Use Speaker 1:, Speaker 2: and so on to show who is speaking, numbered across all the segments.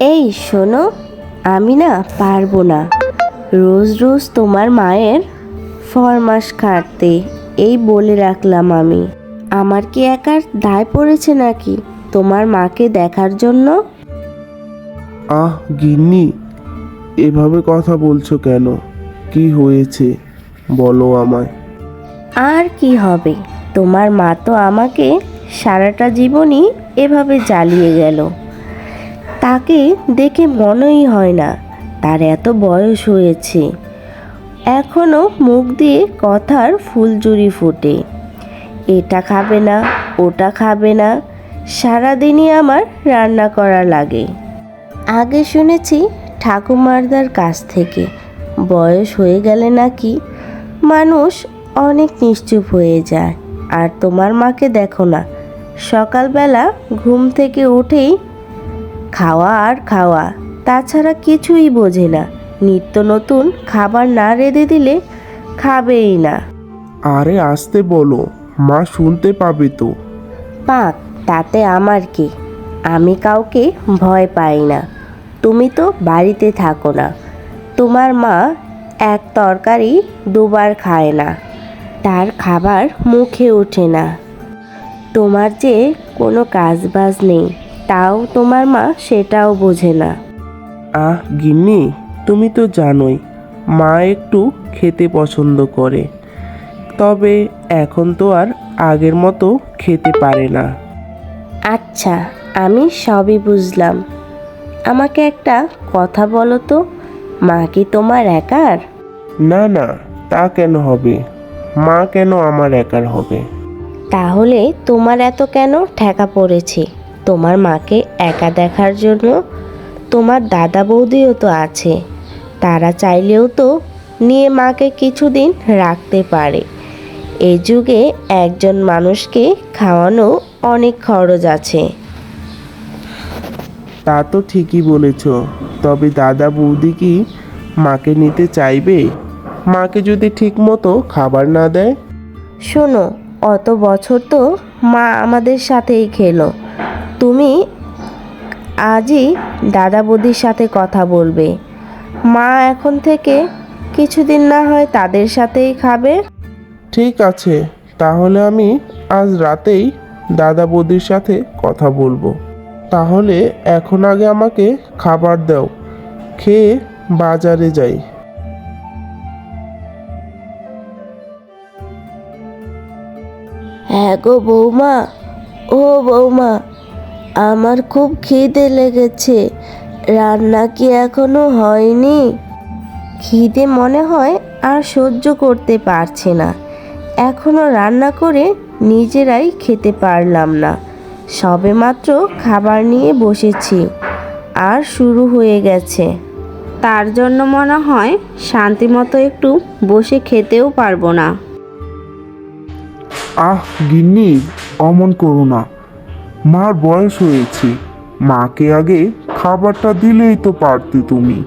Speaker 1: এই শোনো, আমি না পারব না। রোজ রোজ তোমার মায়ের ফরমাস খাটতে এই বলে রাখলাম আমি। আমার কি একার দায় পড়েছে নাকি তোমার মাকে দেখার জন্য?
Speaker 2: আহ, গিন্নি, এভাবে কথা বলছো কেন? কি হয়েছে? বলো আমায়।
Speaker 1: আর কি হবে? তোমার মা তো আমাকে সারাটা জীবনই এভাবে জ্বালিয়ে গেল। তাকে দেখে মনেই হয় না, তার এত বয়স হয়েছে। এখনও মুখ দিয়ে কথার ফুলজুরি ফোটে। এটা খাবে না, ওটা খাবে না, সারাদিনই আমার রান্না করা লাগে। আগে শুনেছি ঠাকুমারদার কাছ থেকে, বয়স হয়ে গেলে নাকি মানুষ অনেক নিশ্চুপ হয়ে যায়। আর তোমার মাকে দেখো না। সকালবেলা ঘুম থেকে উঠেই খাওয়া আর খাওয়া তাছাড়া কিছুই বোঝে না। নিত্য নতুন খাবার না রেঁধে দিলে খাবেই না।
Speaker 2: আরে আসতে বলো মা শুনতে পাবে তো।
Speaker 1: পাক তাতে আমার কি? আমি কাউকে ভয় পাই না। তুমি তো বাড়িতে থাকো না। তোমার মা এক তরকারি দুবার খায় না। তার খাবার মুখে ওঠে না। তোমার যে কোনো কাজ বাজ নেই তাও তোমার মা সেটাও বোঝে না।
Speaker 2: আহ গিন্নি তুমি তো জানোই মা একটু খেতে পছন্দ করে। তবে এখন তো আর আগের মতো খেতে পারে না।
Speaker 1: আচ্ছা আমি সবই বুঝলাম। আমাকে একটা কথা বলো তো মা কি তোমার একার?
Speaker 2: না না তা কেন হবে? মা কেন আমার একার হবে?
Speaker 1: তাহলে তোমার এত কেন ঠেকা পড়েছে? তোমার মাকে একা দেখার জন্য তোমার দাদা বৌদিও তো আছে। তারা চাইলেও তো নিয়ে মাকে কিছুদিন রাখতে পারে। এই যুগে একজন মানুষকে খাওয়ানো অনেক খরচ আছে।
Speaker 2: তা তো ঠিকই বলেছ তবে দাদা বৌদি কি মাকে নিতে চাইবে? মাকে যদি ঠিক মতো খাবার না দেয়?
Speaker 1: শোনো অত বছর তো মা আমাদের সাথেই খেলো। তুমি আজই দাদা বৌদির সাথে কথা বলবে। মা এখন থেকে কিছুদিন না হয় তাদের সাথেই খাবে।
Speaker 2: ঠিক আছে তাহলে আমি আজ রাতেই দাদা বৌদির সাথে কথা বলব। তাহলে এখন আগে আমাকে খাবার দাও খেয়ে বাজারে যাই।
Speaker 1: হ্যাঁ গো বৌমা, ও বৌমা, আমার খুব খিদে লেগেছে। রান্না কি এখনও হয়নি? খিদে মনে হয় আর সহ্য করতে পারছে না। এখনও রান্না করে নিজেরাই খেতে পারলাম না। সবেমাত্র খাবার নিয়ে বসেছি, আর শুরু হয়ে গেছে। তার জন্য মনে হয় শান্তিমতো একটু বসে খেতেও পারব না।
Speaker 2: আহ, গিন্নি, অমন করো না। মার বয়স হয়েছে। মাকে আগে খাবারটা দিলেই তো পারতে তুমি।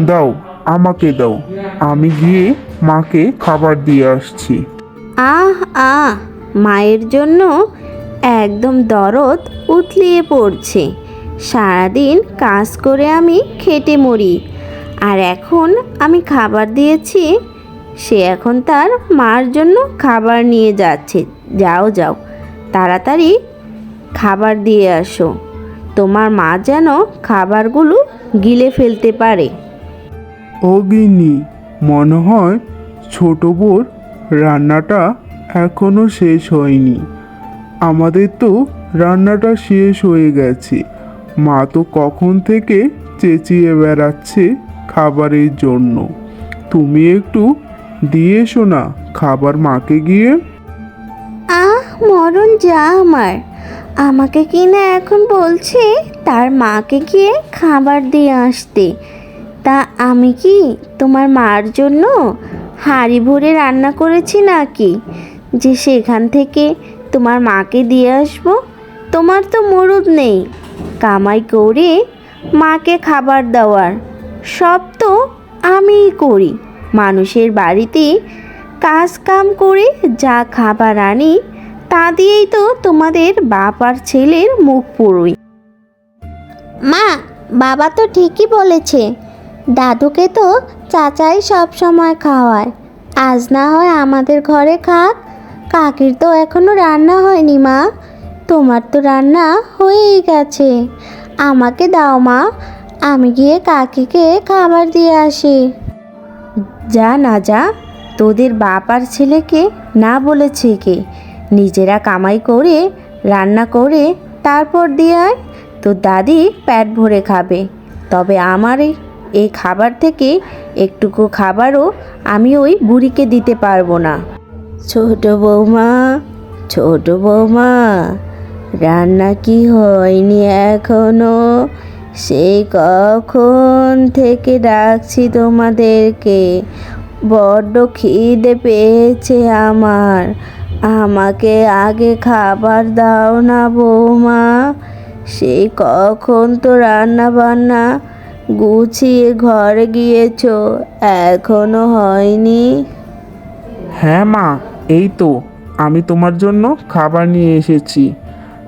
Speaker 2: দাও, আমাকে দাও। আমি গিয়ে মাকে খাবার দিয়ে আসছি।
Speaker 1: আহ আহ, মায়ের জন্য একদম দরদ উতলিয়ে পড়ছে। সারাদিন কাজ করে আমি খেটে মরি। আর এখন আমি খাবার দিয়েছি সে এখন তার মার জন্য খাবার নিয়ে যাচ্ছে। যাও যাও, তাড়াতাড়ি খাবার দিয়ে আসো। তোমার মা যেন খাবারগুলো গিলে ফেলতে পারে।
Speaker 2: ও গিন্নি, মনে হয় ছোট বোর রান্নাটা এখনও শেষ হয়নি। আমাদের তো রান্নাটা শেষ হয়ে গেছে। মা তো কখন থেকে চেঁচিয়ে বেড়াচ্ছে খাবারের জন্য। তুমি একটু দিয়ে এসো না, খাবার মাকে গিয়ে।
Speaker 1: আহ, মরণ যা আমার। আমাকে কি না এখন বলছে তার মাকে গিয়ে খাবার দিয়ে আসতে? তা আমি কি তোমার মার জন্য হাঁড়ি ভরে রান্না করেছি নাকি? যে সেখান থেকে তোমার মাকে দিয়ে আসব, তোমার তো মরুদ নেই। কামাই করে মাকে খাবার দেওয়ার। সব তো আমিই করি। মানুষের বাড়িতে
Speaker 3: কাজ কাম করে যা খাবার আনি, তা দিয়েই তো তোমাদের বাপ আর ছেলের মুখ পুরুই।
Speaker 4: মা, বাবা তো ঠিকই বলেছে, দাদুকে তো চাচাই সব সময় খাওয়ায়। আজ না হয় আমাদের ঘরে খাক, কাকির তো এখনও রান্না হয়নি মা। তোমার তো রান্না হয়েই গেছে। আমাকে দাও মা, আমি গিয়ে কাকিকে খাবার দিয়ে আসি।
Speaker 3: যা না যা, তোদের বাপ আর ছেলেকে না বলেছে কে? নিজেরা কামাই করে, রান্না করে, তারপর দিয়ে আয়, তোর দাদি পেট ভরে খাবে। তবে আমার এই খাবার থেকে একটুকু খাবারও আমি ওই বুড়িকে দিতে পারব না। ছোট বৌমা ছোট বৌমা, রান্না কি হয়নি এখনও? সেই কখন থেকে ডাকছি তোমাদেরকে? বড্ড খিদে পেয়েছে আমার। আমাকে আগে খাবার দাও না বৌমা। সেই কখন তো রান্না বান্না গুছিয়ে ঘরে গিয়েছো? এখনও হয়নি?
Speaker 2: হ্যাঁ মা, এই তো। আমি তোমার জন্য খাবার নিয়ে এসেছি।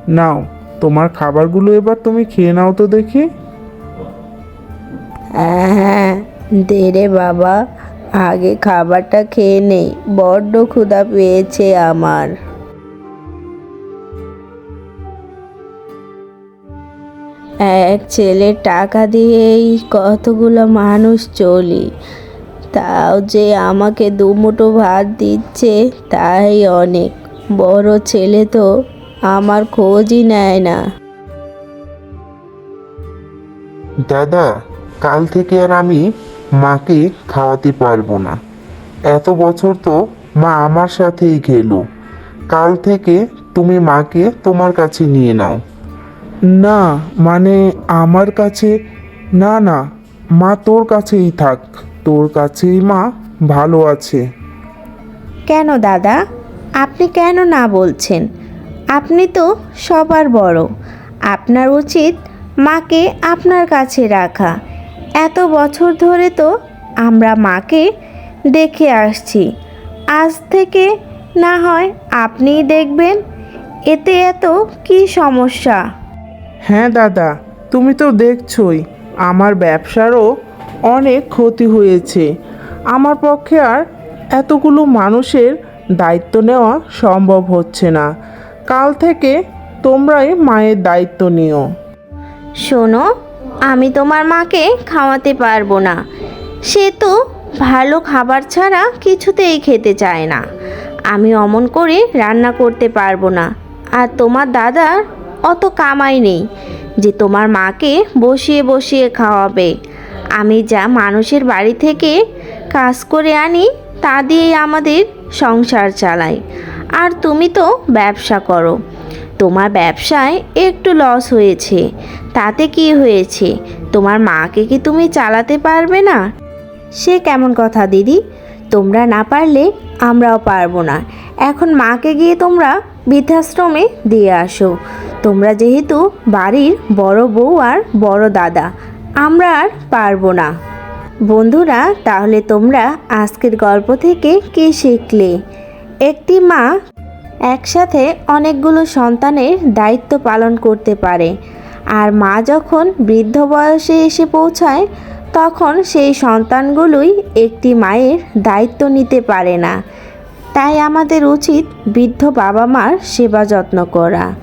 Speaker 2: নাও। তোমার খাবারগুলো এবার তুমি খেয়ে নাও তো দেখি।
Speaker 3: হ্যাঁ দে রে বাবা। আগে খাবারটা খেয়ে নেই, বড্ড ক্ষুধা পেয়েছে আমার। এক ছেলে টাকা দিয়েই কতগুলো মানুষ চলি। তাও যে আমাকে দুমুঠো ভাত দিচ্ছে, তাই অনেক। বড় ছেলে তো আমার খোঁজই নেয় না।
Speaker 2: দাদা কাল থেকে আর আমি মাকে খাওয়াতে পারব না। এত বছর তো মা আমার সাথেই খেলো কাল থেকে তুমি মাকে তোমার কাছে নিয়ে নাও। না মানে আমার কাছে না না মা তোর কাছেই থাক। তোর কাছেই মা ভালো আছে।
Speaker 3: কেন দাদা? আপনি কেন না বলছেন? আপনি তো সবার বড়। আপনার উচিত মাকে আপনার কাছে রাখা। এত বছর ধরে তো আমরা মাকে দেখে আসছি। আজ থেকে না হয় আপনিই দেখবেন। এতে এত কি সমস্যা?
Speaker 2: হ্যাঁ দাদা, তুমি তো দেখছই। আমার ব্যবসারও অনেক ক্ষতি হয়েছে। আমার পক্ষে আর এতগুলো মানুষের দায়িত্ব নেওয়া সম্ভব হচ্ছে না। কাল থেকে তোমরাই মায়ের দায়িত্ব নিও।
Speaker 3: শোনো, আমি তোমার মাকে খাওয়াতে পারব না। সে তো ভালো খাবার ছাড়া কিছুতেই খেতে চায় না। আমি অমন করে রান্না করতে পারব না। আর তোমার দাদার অত কামাই নেই যে তোমার মাকে বসিয়ে বসিয়ে খাওয়াবে। আমি যা মানুষের বাড়ি থেকে কাজ করে আনি, তা দিয়েই আমাদের সংসার চালাই। আর তুমি তো ব্যবসা করো। তোমার ব্যবসায় একটু লস হয়েছে। তাতে কি হয়েছে? তোমার মাকে কি তুমি চালাতে পারবে না? সে কেমন কথা, দিদি? তোমরা না পারলে আমরাও পারব না। এখন মাকে গিয়ে তোমরা বৃদ্ধাশ্রমে দিয়ে আসো। তোমরা যেহেতু বাড়ির বড় বউ আর বড় দাদা, আমরা আর পারব না। বন্ধুরা, তাহলে তোমরা আজকের গল্প থেকে কি শিখলে? একটি মা একসাথে অনেকগুলো সন্তানের দায়িত্ব পালন করতে পারে। আর মা যখন বৃদ্ধ বয়সে এসে পৌঁছায়, তখন সেই সন্তানগুলোই একটি মায়ের দায়িত্ব নিতে পারে না। তাই আমাদের উচিত বৃদ্ধ বাবা মার সেবা যত্ন করা।